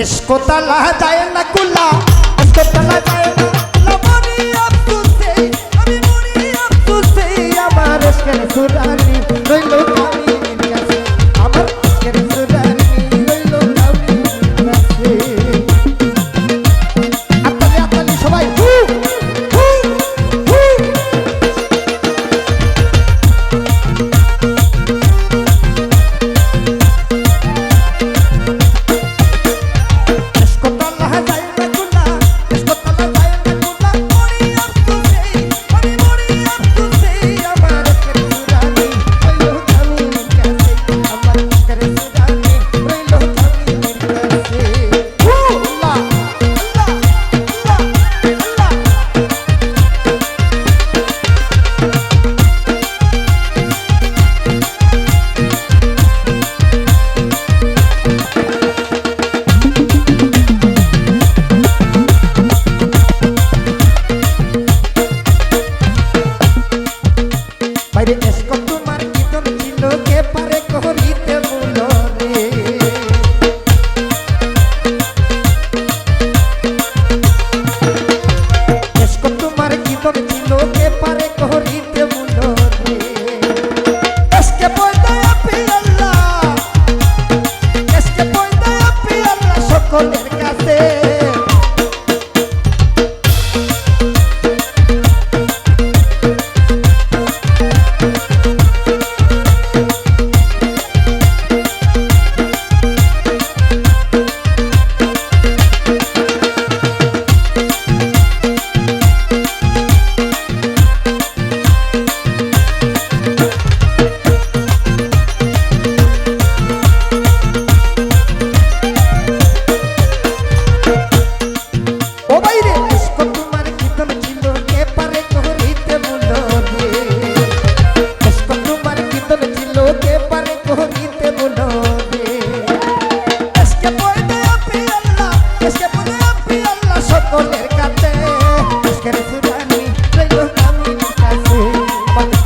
इसको तला जाए ना कुल्ला इसको तला जाए ना मोरी अब तुझसे अभी मोरी अब तुझसे हमारे इसके सुरा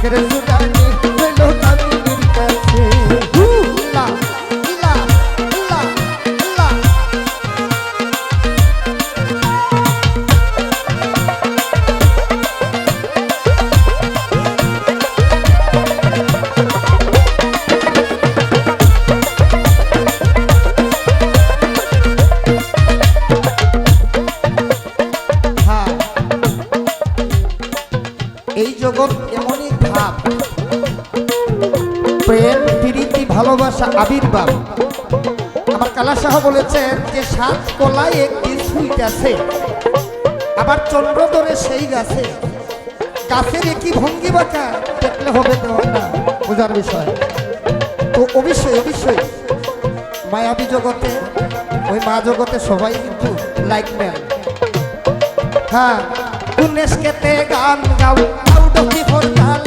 Get it. ভালোবাসা আবির্ভাব। আমার কালা সাহ বলেছেন যে, সাত কলায় একটি সুইট আছে, আবার চন্দ্র ধরে সেই গাছে। গাছের একই ভঙ্গি বাঁচা দেখলে হবে না বোঝার বিষয়। তো অবশ্যই অবশ্যই, মায়াবী জগতে, ওই মা জগতে সবাই কিন্তু লাইক ম্যান হ্যাঁ গান গাও আউ ডকি ফোর তাল